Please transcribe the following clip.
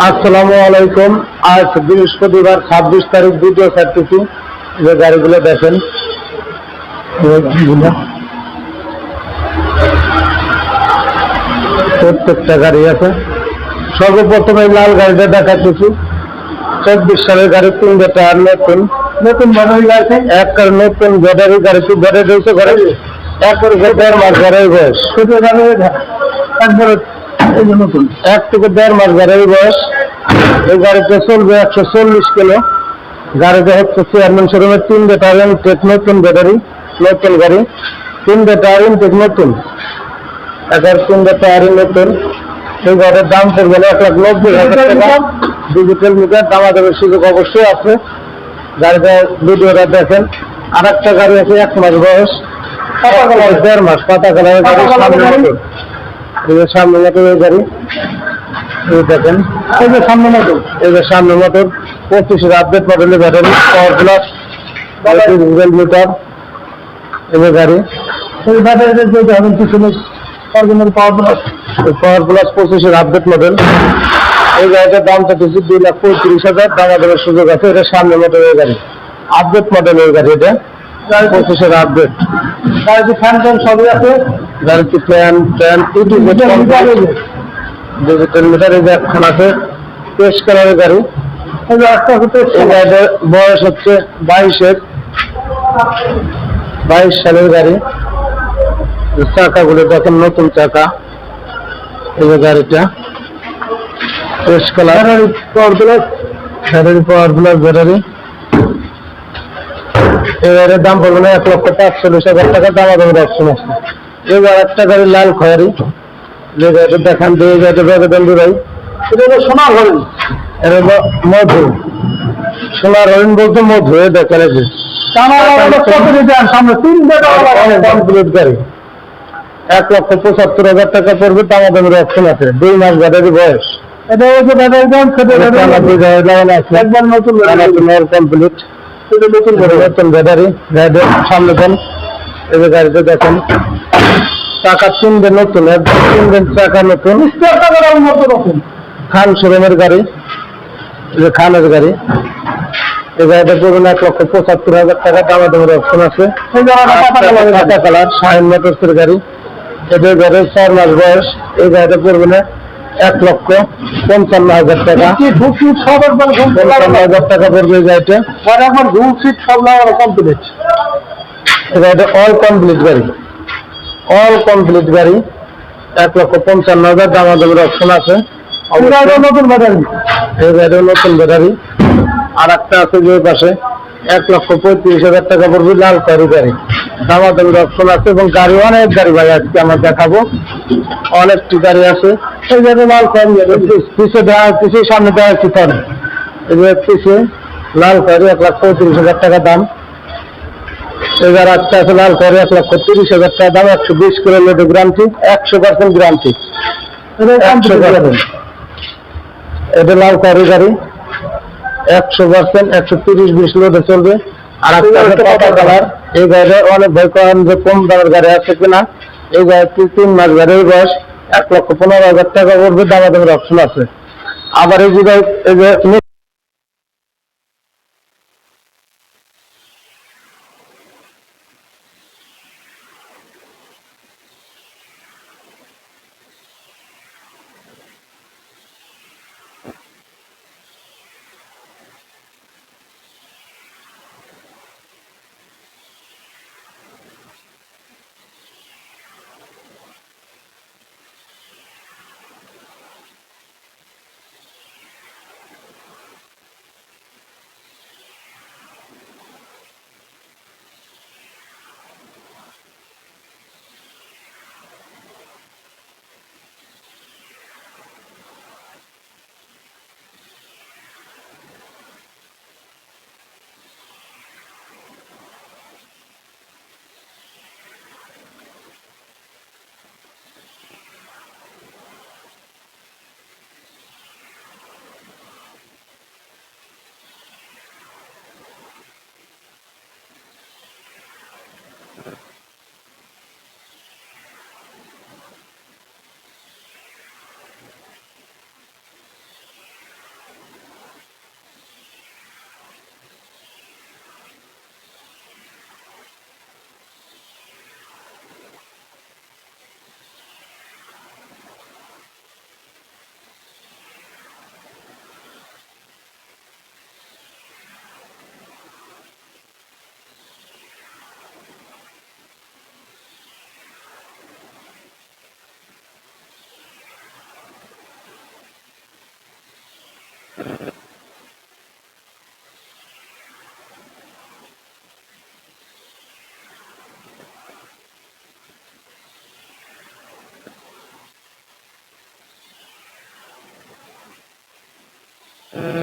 আসসালামু আলাইকুম। আজ বৃহস্পতিবার ছাব্বিশ তারিখ দ্বিতীয় ছাড়তেছি যে গাড়িগুলো দেখেন। প্রত্যেকটা গাড়ি আছে। সর্বপ্রথম এই লাল গাড়িটা দেখাচ্ছি চব্বিশ সালের গাড়ি তিনটে টায়ার নতুন। নতুন ব্যাটারি গাড়ি এক নতুন ব্যাটারি গাড়িতে ব্যাটারি রয়েছে ঘরে? এক করে দেড় মাস গাড়ির বয়স শুধু এক থেকে দেড় মাস গাড়ির বয়স। এই গাড়িতে চলবে একশো চল্লিশ কিলো। গাড়িতে হচ্ছে চেয়ারম্যান শোরুমের তিনটে টায়ার ইনটেক নতুন ব্যাটারি নতুন গাড়ি। তিনটে টায়ার ইনটেক নতুন। এগারো তিনটে টায়ার নতুন। এই গাড়ির দাম পড়বে এক লাখ নব্বই হাজার টাকা। ডিজিটাল মিটার দামা দেবের সুযোগ অবশ্যই আছে। গাড়িটা ভিডিওটা দেখেন। আর একটা গাড়ি আছে এক মাস বয়স। পাতা কালার দেড় মাস পাতা কালারের গাড়ি সামনে মোটর। এই সামনে মোটর এই গাড়ি। এই দেখেন। এই যে সামনে মোটর এই যে সামনে মোটর পঁচিশের আপডেট মডেলের battery power plus digital meter এই যে গাড়ি। এই ব্যাটারিটা যেটা হবেন পিছনে original power plus power plus পঁচিশের আপডেট মডেল এই গাড়িটার দামটা দিচ্ছি দুই লাখ পঁয়ত্রিশ হাজার। টাকা দেওয়ার সুযোগ আছে। এটা সামনে মোটরের গাড়ি। আপডেট মডেলের গাড়ি এটা। পঁচিশের আপডেট গাড়িতে ফ্যান ট্যান সবই আছে। গাড়িতে ফ্যান ট্যান ইটি ডিজিটাল মিটার এই যে আছে। পেস্ট কালারের গাড়ি। এই গাড়িটার বয়স হচ্ছে বাইশের। বাইশ সালের গাড়ি। চাকাগুলো দেখেন নতুন চাকা। এই গাড়িটা। Fresh colour power plus battery power plus battery এই দাম পড়বে না এক লক্ষ পাঁচচল্লিশ হাজার টাকা দাম আদামের অপশন আছে এবার একটা গাড়ি লাল খয়ারি যে গাড়িটা দেখান দিয়ে গাড়িটা বেদন দুরাই এটা হলো সোনার হরিণ। এটা হলো মধু। সোনার হরিণ বলতে মধু এ দেখেন যে। এক লক্ষ পঁচাত্তর হাজার টাকা পড়বে দাম আদামের অপশন আছে দুই মাস ব্যাটারি বয়স। এটা হচ্ছে ব্যাটারি দাম সেটা একবার নতুন কমপ্লিট। এটা নতুন করে নতুন ব্যাটারি গাড়ির সামনে দেন। এই যে দেখেন টাকা তিনটে নতুন তিনটে চাকা নতুন। নতুন। খান শোরুমের গাড়ি যে খানের গাড়ি। এই গাড়িটা পড়বেন এক লক্ষ পঁচাত্তর হাজার টাকা দামা দামের অপশন আছে। পাতা কালার। শাহিন মোটরসের গাড়ি। এদের গাড়ির চার মাস বয়স এই গাড়িটা পড়বে না। এক লক্ষ পঞ্চান্ন হাজার টাকা। পঞ্চান্ন হাজার টাকা পড়বে গাড়িটা। এখন রুম সিট সব লাগানো কমপ্লিট গাড়িটা অল কমপ্লিট গাড়ি। অল কমপ্লিট গাড়ি। এক লক্ষ পঞ্চান্ন হাজার দামা দামের অপশন আছে। নতুন ব্যাটারি এই গাড়িও নতুন ব্যাটারি আর একটা আছে যে পাশে। এক লক্ষ পঁয়ত্রিশ হাজার টাকা পড়বে লাল কারি গাড়ি। দামা দামের অপশন আছে এবং গাড়ি অনেক গাড়ি ভাই আজকে আমরা দেখাবো। অনেকটি গাড়ি আছে। এই গাড়ি লাল কারি পিছে দেওয়া পিছে সামনে দেওয়া হচ্ছে তার এই যে পিছে লাল কারি এক লাখ পঁয়ত্রিশ হাজার টাকা দাম। এবার একটা আছে লাল কারি এক লক্ষ তিরিশ হাজার টাকা দাম একশো বিশ কিলোমিটার গ্রান্টি একশো পার্সেন্ট গ্রান্টি। এটা লাল কারি গাড়ি। একশো পার্সেন্ট একশো তিরিশ বিশ লোডে চলবে। আর একটা কালার। এই গাড়িটা অনেক ভয় করেন যে কম দামের গাড়ি আছে কিনা। এই গাড়ি তিন মাস গাড়ির বয়স এক লক্ষ পনেরো হাজার টাকা পড়বে দামা দামের অপশন আছে। আবার এই যে এই যে Uh...